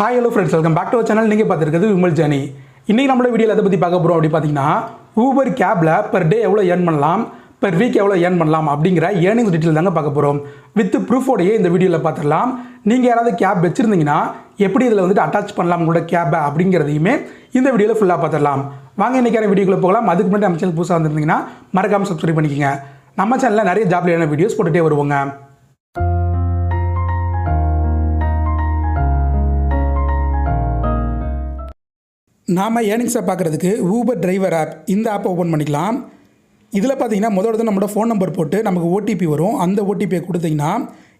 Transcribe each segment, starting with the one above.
Hi hello friends welcome back to channel நீங்கள் பார்த்துருக்கிறது Vimal Johnny. இன்றைக்கி நம்மளோட வீடியோவில் எதை பற்றி பார்க்க போகிறோம் அப்படி பார்த்தீங்கன்னா ஊபர் கேபில் பர் டே எவ்வளோ ஏர்ன் பண்ணலாம்? பர் வீக் எவ்வளோ ஏர்ன் பண்ணலாம்? அப்படிங்கிற ஏர்னிங்ஸ் டீட்டெயில் தாங்க பார்க்க போகிறோம் வித் ப்ரூஃபோடையே இந்த வீடியோவில் பார்த்துடலாம். நீங்கள் யாராவது கேப் வச்சுருந்தீங்கன்னா எப்படி இதில் வந்துட்டு அட்டாச் பண்ணலாம் உங்களோட கேபை அப்படிங்கிறதையுமே இந்த வீடியோவில் ஃபுல்லாக பார்த்துடலாம். வாங்க இன்றைக்கான வீடியோக்குள்ளே போகலாம். அதுக்கு முன்னாடி நம்ம சேனல் புதுசாக வந்திருந்தீங்கன்னா மறக்காமல் சப்ஸ்கிரைப் பண்ணிக்கோங்க. நம்ம சேனலில் நிறைய ஜாப்லையான வீடியோஸ் போட்டுகிட்டே வருவோங்க. நாம் ஏர்னிங்ஸை பார்க்குறதுக்கு ஊபர் டிரைவர் ஆப் இந்த ஆப்பை ஓப்பன் பண்ணிக்கலாம். இதில் பார்த்தீங்கன்னா முதல்ல நம்மளோட ஃபோன் நம்பர் போட்டு நமக்கு ஓடிபி வரும். அந்த ஓடிபியை கொடுத்தீங்கன்னா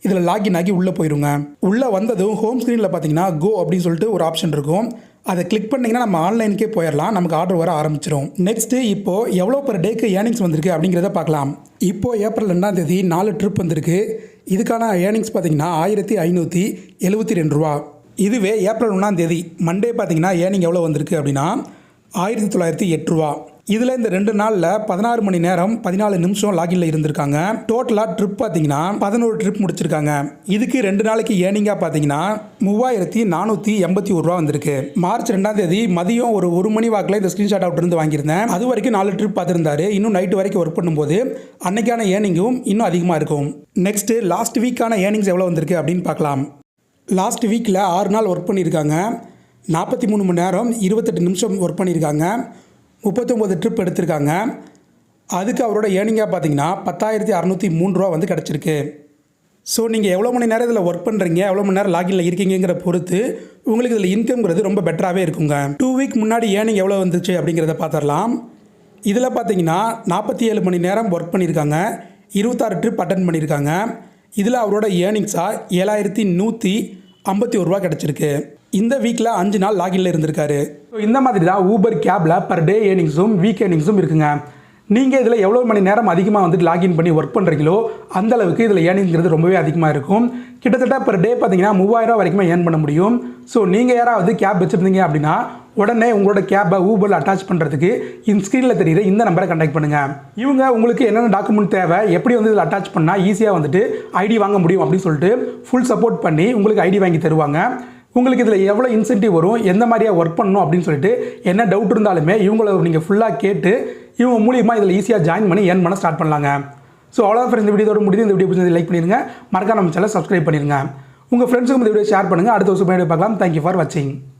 இதில் லாகின் ஆகி உள்ளே போயிருங்க. உள்ளே வந்ததும் ஹோம் ஸ்க்ரீனில் பார்த்தீங்கன்னா கோ அப்படின்னு சொல்லிட்டு ஒரு ஆப்ஷன் இருக்கும். அதை கிளிக் பண்ணிங்கன்னா நம்ம ஆன்லைனுக்கே போயிடலாம் நமக்கு ஆர்டர் வர ஆரம்பிச்சிடும் நெக்ஸ்ட்டு இப்போது எவ்வளோ பர் டேக்கு ஏர்னிங்ஸ் வந்திருக்கு அப்படிங்கிறத பார்க்கலாம் இப்போது ஏப்ரல் ரெண்டாம் தேதி நாலு ட்ரிப் வந்திருக்கு. இதுக்கான ஏர்னிங்ஸ் பார்த்தீங்கன்னா ஆயிரத்தி ஐநூற்றி எழுபத்தி ரெண்டு ரூபா. இதுவே ஏப்ரல் ஒன்றாம் தேதி. மண்டே பார்த்தீங்கன்னா ஏர்னிங் எவ்வளோ வந்திருக்கு அப்படின்னா ஆயிரத்தி தொள்ளாயிரத்தி எட்டு ரூபா. இதில் இந்த ரெண்டு நாளில் பதினாறு மணி நேரம் பதினாலு நிமிஷம் லாகின்ல இருந்திருக்காங்க. டோட்டலாக ட்ரிப் பார்த்தீங்கன்னா பதினோரு ட்ரிப் முடிச்சிருக்காங்க. இதுக்கு ரெண்டு நாளைக்கு ஏர்னிங்காக பார்த்தீங்கன்னா மூவாயிரத்தி நானூற்றி எண்பத்தி ஒரு ரூபா வந்திருக்கு. மார்ச் ரெண்டாம் தேதி மதியம் ஒரு ஒரு மணி வாக்கில் இந்த ஸ்க்ரீன்ஷாட் அவுட் இருந்து வாங்கியிருந்தேன். அது வரைக்கும் நாலு ட்ரிப் பார்த்துருந்தாரு இன்னும் நைட்டு வரைக்கும் ஒர்க் பண்ணும்போது அன்னைக்கான ஏர்னிங்கும் இன்னும் அதிகமாக இருக்கும். நெக்ஸ்ட்டு லாஸ்ட் வீக்கான ஏர்னிங்ஸ் எவ்வளோ வந்திருக்கு அப்படின்னு பார்க்கலாம் லாஸ்ட் வீக்கில் ஆறு நாள் ஒர்க் பண்ணியிருக்காங்க. நாற்பத்தி மூணு மணி நேரம் இருபத்தெட்டு நிமிஷம் ஒர்க் பண்ணியிருக்காங்க. முப்பத்தொம்போது ட்ரிப் எடுத்திருக்காங்க. அதுக்கு அவரோட ஏர்னிங்காக பார்த்தீங்கன்னா பத்தாயிரத்தி அறநூற்றி மூணு ரூபா வந்து கிடச்சிருக்கு. ஸோ நீங்கள் எவ்வளோ மணி நேரம் இதில் ஒர்க் பண்ணுறீங்க எவ்வளோ மணி நேரம் லாகின்ல இருக்கீங்கிற பொறுத்து உங்களுக்கு இதில் இன்கம்ங்கிறது ரொம்ப பெட்டராகவே இருக்குங்க. டூ வீக் முன்னாடி ஏர்னிங் எவ்வளோ வந்துச்சு அப்படிங்கிறத பார்த்துடலாம் இதில் பார்த்தீங்கன்னா நாற்பத்தி ஏழு மணி நேரம் ஒர்க் பண்ணியிருக்காங்க. இருபத்தாறு ட்ரிப் அட்டன் பண்ணியிருக்காங்க. இதில் அவரோட ஏர்னிங்ஸாக ஏழாயிரத்தி நூற்றி ஐம்பத்தி ஒரு ரூபா கிடச்சிருக்கு. இந்த வீக்கில் அஞ்சு நாள் லாகின்ல இருந்திருக்காரு. ஸோ இந்த மாதிரி தான் ஊபர் கேபில் பர் டே ஏர்னிங்ஸும் வீக் ஏர்னிங்ஸும் இருக்குங்க. நீங்கள் இதில் எவ்வளோ மணி நேரம் அதிகமாக வந்துட்டு லாகின் பண்ணி ஒர்க் பண்ணுறீங்களோ அந்த அளவுக்கு இதில் ஏர்னிங்கிறது ரொம்பவே அதிகமாக இருக்கும். கிட்டத்தட்ட பர் டே பார்த்தீங்கன்னா மூவாயிரம் வரைக்குமே ஏர்ன் பண்ண முடியும். ஸோ நீங்கள் யாராவது கேப் வச்சுருந்தீங்க அப்படின்னா உடனே உங்களோட கேப்பை ஊபரில் அட்டாச் பண்ணுறதுக்கு இந்த ஸ்க்ரீனில் தெரியுற இந்த நம்பரை கண்டக்ட் பண்ணுங்கள் இவங்க உங்களுக்கு என்னென்ன டாக்குமெண்ட் தேவை எப்படி வந்து இதில் அட்டாச் பண்ணால் ஈஸியாக வந்துட்டு ஐடி வாங்க முடியும் அப்படின்னு சொல்லிட்டு ஃபுல் சப்போர்ட் பண்ணி உங்களுக்கு ஐடி வாங்கி தருவாங்க. உங்களுக்கு இதில் எவ்வளோ இன்சென்டிவ் வரும் எந்த மாதிரியாக ஒர்க் பண்ணணும் அப்படின்னு சொல்லிட்டு என்ன டவுட் இருந்தாலுமே இவங்கள நீங்கள் ஃபுல்லாக கேட்டு இவங்க மூலியமாக இதில் ஈஸியாக ஜாயின் பண்ணி ஏர்ன் பண்ண ஸ்டார்ட் பண்ணலாங்க. ஸோ அவ்வளோ ஃப்ரெண்ட்ஸ் இந்த வீடியோட முடியுது. இந்த வீடியோ பிடிச்சது லைக் பண்ணிடுங்க மறக்காம நம்ம சேனல் சப்ஸ்கிரைப் பண்ணிடுங்க உங்கள் ஃப்ரெண்ட்ஸுக்கு இந்த வீடியோ ஷேர் பண்ணுங்கள் அடுத்த வருஷம் வீடியோ பார்க்கலாம். தேங்க்யூ ஃபார் வாட்சிங்